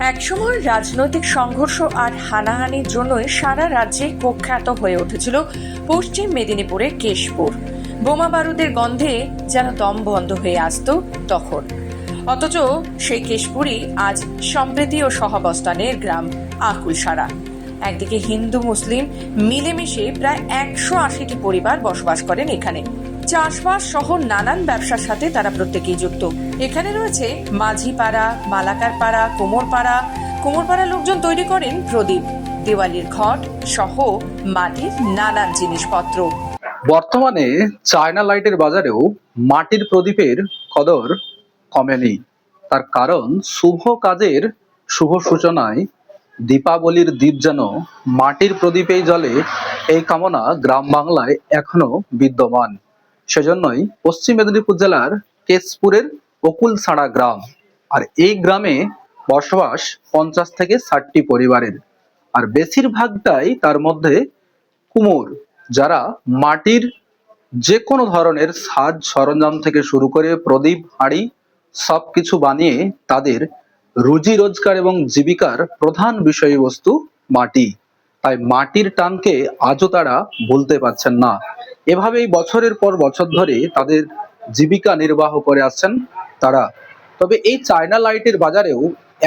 একসময় রাজনৈতিক সংঘর্ষ আর হানাহানির জন্যই সারা রাজ্যে কুখ্যাত হয়ে উঠেছিল পশ্চিম মেদিনীপুরের কেশপুর। বোমা বারুদের গন্ধে যেন দম বন্ধ হয়ে আসতো তখন। অথচ সেই কেশপুরই আজ সম্প্রীতি ও সহাবস্থানের গ্রাম, আকুলসারা। একদিকে হিন্দু, মুসলিম মিলেমিশে প্রায় একশো আশিটি পরিবার বসবাস করেন এখানে। চাষবাস সহ নানান ব্যবসার সাথে তারা প্রত্যেকেই যুক্ত। এখানে রয়েছে মাঝিপাড়া, মালাকারপাড়া, কোমরপাড়া। কোমরপাড়া লোকজন তৈরি করেন প্রদীপ, দেওয়ালির ঘট সহ মাটির নানান জিনিসপত্র। বর্তমানে চায়না লাইটের বাজারেও মাটির প্রদীপের কদর কমেনি। তার কারণ শুভ কাজের শুভ সূচনায় দীপাবলির দ্বীপ যেন মাটির প্রদীপেই জলে এই কামনা গ্রাম বাংলায় এখনও বিদ্যমান। সেজন্যই পশ্চিম মেদিনীপুর জেলার কেশপুরের অকুলসাড়া গ্রাম। আর এই গ্রামে বসবাস পঞ্চাশ থেকে ষাটটি পরিবারের। আর বেশিরভাগটাই তার মধ্যে কুমোর, যারা মাটির যে কোনো ধরনের সাজ সরঞ্জাম থেকে শুরু করে প্রদীপ, হাঁড়ি সব কিছু বানিয়ে তাদের রুজি রোজগার এবং জীবিকার প্রধান বিষয়বস্তু মাটি। তাই মাটির টানকে আজও তারা ভুলতে পারছেন না। এভাবেই বছরের পর বছর ধরে তাদের জীবিকা নির্বাহ করে আসছেন তারা। তবে এই চায়না লাইটের বাজারেও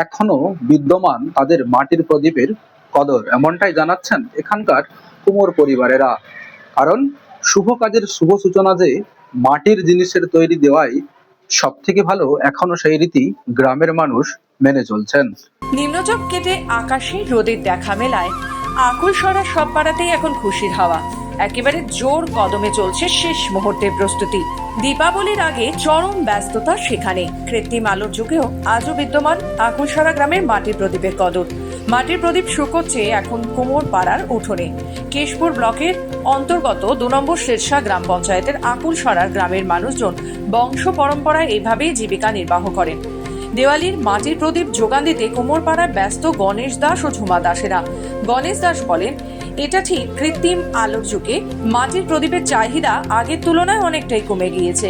এখনও বিদ্যমান তাদের মাটির প্রদীপের কদর, এমনটাই জানাচ্ছেন এখানকার কুমোর পরিবারেরা। কারণ শুভ কাজের শুভ সূচনা যে মাটির জিনিসের তৈরি দেওয়াই সব থেকে ভালো, এখনও সেই রীতি গ্রামের মানুষ মেনে চলছেন। নিম্নচাপ কেটে আকাশে রোদের দেখা মেলায় আকুল সরা সব পাড়াতেই এখন খুশির হাওয়া। একেবারে জোর কদমে চলছে শেষ মুহূর্তের প্রস্তুতি। দীপাবলির আগে চরম ব্যস্ততা সেখানে। কৃত্রিম আলোর যুগেও আজও বিদ্যমান আকুলসরা গ্রামের মাটির প্রদীপের কদর। মাটির প্রদীপ শুকোচ্ছে এখন কোমর পাড়ার উঠোনে। কেশপুর ব্লকের অন্তর্গত দু নম্বর শেরশা গ্রাম পঞ্চায়েতের আকুলসরার গ্রামের মানুষজন বংশ পরম্পরায় এইভাবেই জীবিকা নির্বাহ করেন। দেওয়ালির মাটির প্রদীপ যোগান দিতে কোমরপাড়ার ব্যস্ত গণেশ দাস ও ঝুমা দাসেরা। গণেশ দাস বলেন, এটা ঠিক কৃত্রিম আলোর যুগে মাটির প্রদীপের চাহিদা আগের তুলনায় অনেকটাই কমে গিয়েছে।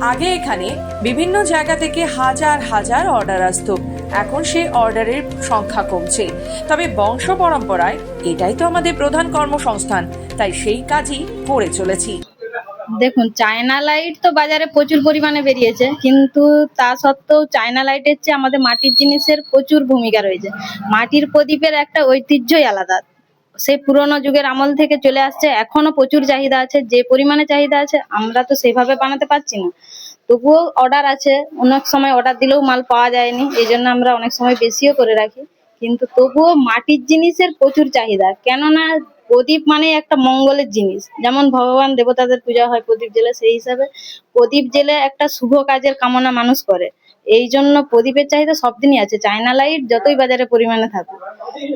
আগে এখানে বিভিন্ন জায়গা থেকে হাজার হাজার অর্ডার আসতো। এখন সেই অর্ডারের সংখ্যা কমছে। তবে বংশ পরম্পরায় এটাই তো আমাদের প্রধান কর্মসংস্থান। তাই সেই কাজই করে চলেছি। দেখুন চায়না লাইট তো বাজারে প্রচুর পরিমাণে বেরিয়েছে, কিন্তু তা সত্ত্বেও চায়না লাইটের চেয়ে আমাদের মাটির জিনিসের প্রচুর ভূমিকা রয়েছে। মাটির প্রদীপের একটা ঐতিহ্যই আলাদা। সেই পুরোনো যুগের আমল থেকে চলে আসছে এখনও প্রচুর চাহিদা আছে, যে পরিমাণে চাহিদা আছে, আমরা তো সেভাবে বানাতে পারছি না। তবুও অর্ডার আছে, অনেক সময় অর্ডার দিলেও মাল পাওয়া যায়নি এই জন্য আমরা অনেক সময় বেশিও করে রাখি। কিন্তু তবুও মাটির জিনিসের প্রচুর চাহিদা। কেননা প্রদীপ মানে একটা মঙ্গলের জিনিস। যেমন ভগবান দেবতাদের পূজা হয় প্রদীপ জেলে সেই হিসাবে প্রদীপ জেলে একটা শুভ কাজের কামনা মানুষ করে। এই জন্য প্রদীপের চাহিদা সব দিনই আছে। চায়না লাইট যতই বাজারে পরিমাণে থাকুক।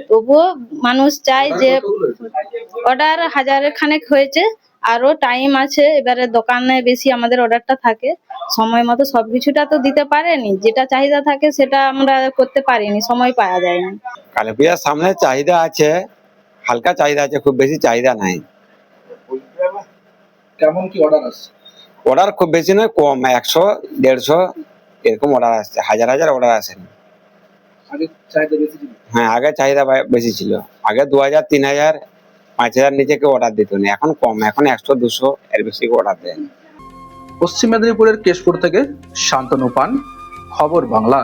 তবুও মানুষ চায় যে অর্ডার হাজারের খানেক হয়েছে। আরও টাইম আছে এবারে দোকানে বেশি আমাদের অর্ডারটা থাকে। সময় মতো সবকিছুটা তো দিতে পারেনি যেটা চাহিদা থাকে সেটা আমরা করতে পারিনি সময় পাওয়া যায়নি। কালী পূজার সামনে চাহিদা আছে হালকা চাহিদা আছে খুব বেশি চাহিদা নাই। কেমন কি অর্ডার আসছে? অর্ডার খুব বেশি নয় কম একশো দেড়শো এরকম অর্ডার আসছে হাজার হাজার অর্ডার আসেনি আগে চাহিদা বেশি ছিল? হ্যাঁ আগে চাহিদা বেশি ছিল। আগে দু হাজার তিন হাজার পাঁচ হাজার নিচে কেউ অর্ডার দিত না। এখন কম, এখন একশো, দুশো এর বেশি অর্ডার দেয় পশ্চিম মেদিনীপুরের কেশপুর থেকে শান্তনু পান, খবর বাংলা।